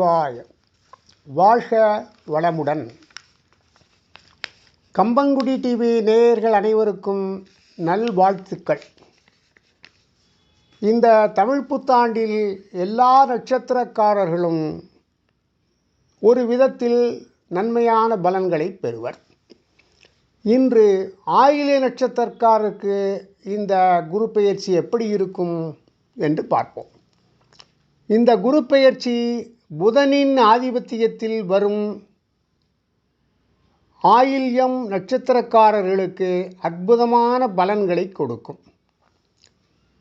வாய் வாழ்க வளமுடன். கம்பங்குடி டிவி நேயர்கள் அனைவருக்கும் நல்வாழ்த்துக்கள் இந்த தமிழ் புத்தாண்டில் எல்லா நட்சத்திரக்காரர்களும் ஒரு விதத்தில் நன்மையான பலன்களை பெறுவர். இன்று ஆயிலே நட்சத்திரக்காரருக்கு இந்த குரு பெயர்ச்சி எப்படி இருக்கும் என்று பார்ப்போம். இந்த குரு பெயர்ச்சி புதனின் ஆதிபத்தியத்தில் வரும் ஆயில்யம் நட்சத்திரக்காரர்களுக்கு அற்புதமான பலன்களை கொடுக்கும்.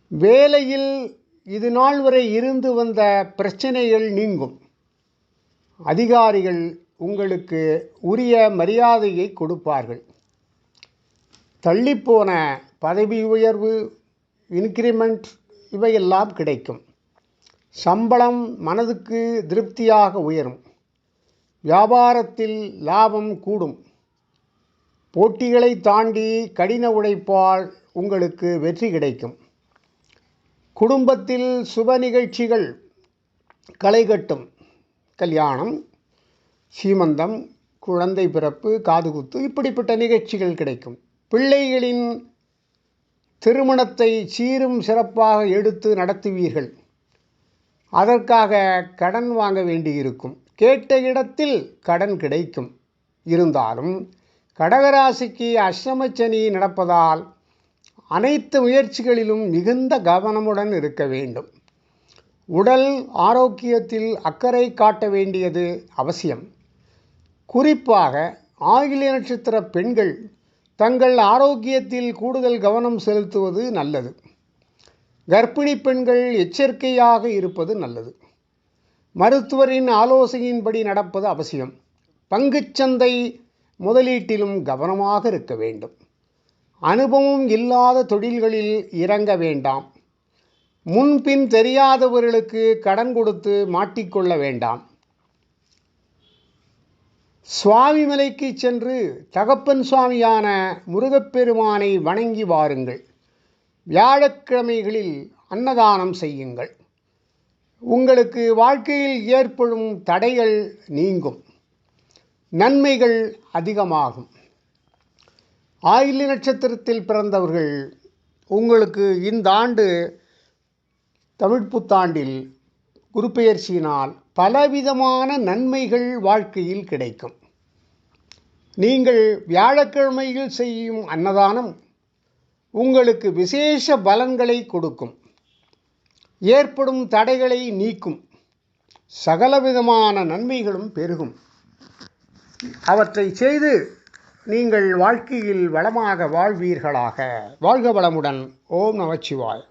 வேலையில் இது நாள் வரை இருந்து வந்த பிரச்சனைகள் நீங்கும். அதிகாரிகள் உங்களுக்கு உரிய மரியாதையை கொடுப்பார்கள். தள்ளிப்போன பதவி உயர்வு இன்க்ரிமெண்ட் இவையெல்லாம் கிடைக்கும். சம்பளம் மனதுக்கு திருப்தியாக உயரும். வியாபாரத்தில் லாபம் கூடும். போட்டிகளை தாண்டி கடின உழைப்பால் உங்களுக்கு வெற்றி கிடைக்கும். குடும்பத்தில் சுப நிகழ்ச்சிகள் களைகட்டும் கல்யாணம் சீமந்தம் குழந்தை பிறப்பு காதுகுத்து இப்படிப்பட்ட நிகழ்ச்சிகள் கிடைக்கும். பிள்ளைகளின் திருமணத்தை சீரும் சிறப்பாக எடுத்து நடத்துவீர்கள். அதற்காக கடன் வாங்க வேண்டியிருக்கும். கேட்ட இடத்தில் கடன் கிடைக்கும். இருந்தாலும் கடகராசிக்கு அஷ்டமச்சனி நடப்பதால் அனைத்து முயற்சிகளிலும் மிகுந்த கவனமுடன் இருக்க வேண்டும். உடல் ஆரோக்கியத்தில் அக்கறை காட்ட வேண்டியது அவசியம். குறிப்பாக ஆங்கில நட்சத்திர பெண்கள் தங்கள் ஆரோக்கியத்தில் கூடுதல் கவனம் செலுத்துவது நல்லது. கர்ப்பிணி பெண்கள் எச்சரிக்கையாக இருப்பது நல்லது. மருத்துவரின் ஆலோசனையின்படி நடப்பது அவசியம். பங்குச்சந்தை முதலீட்டிலும் கவனமாக இருக்க வேண்டும். அனுபவம் இல்லாத தொழில்களில் இறங்க வேண்டாம். முன்பின் தெரியாதவர்களுக்கு கடன் கொடுத்து மாட்டிக்கொள்ள வேண்டாம். சுவாமி மலைக்கு சென்று தகப்பன் சுவாமியான முருகப்பெருமானை வணங்கி வாருங்கள். வியாழக்கிழமைகளில் அன்னதானம் செய்யுங்கள். உங்களுக்கு வாழ்க்கையில் ஏற்படும் தடைகள் நீங்கும். நன்மைகள் அதிகமாகும். ஆயிலி நட்சத்திரத்தில் பிறந்தவர்கள் உங்களுக்கு இந்த ஆண்டு தமிழ் புத்தாண்டில் குருப்பெயர்ச்சியினால் பலவிதமான நன்மைகள் வாழ்க்கையில் கிடைக்கும். நீங்கள் வியாழக்கிழமையில் செய்யும் அன்னதானம் உங்களுக்கு விசேஷ பலன்களை கொடுக்கும். ஏற்படும் தடைகளை நீக்கும். சகலவிதமான நன்மைகளும் பெருகும். அவற்றை செய்து நீங்கள் வாழ்க்கையில் வளமாக வாழ்வீர்களாக. வாழ்க வளமுடன். ஓம் நமச்சிவாய்.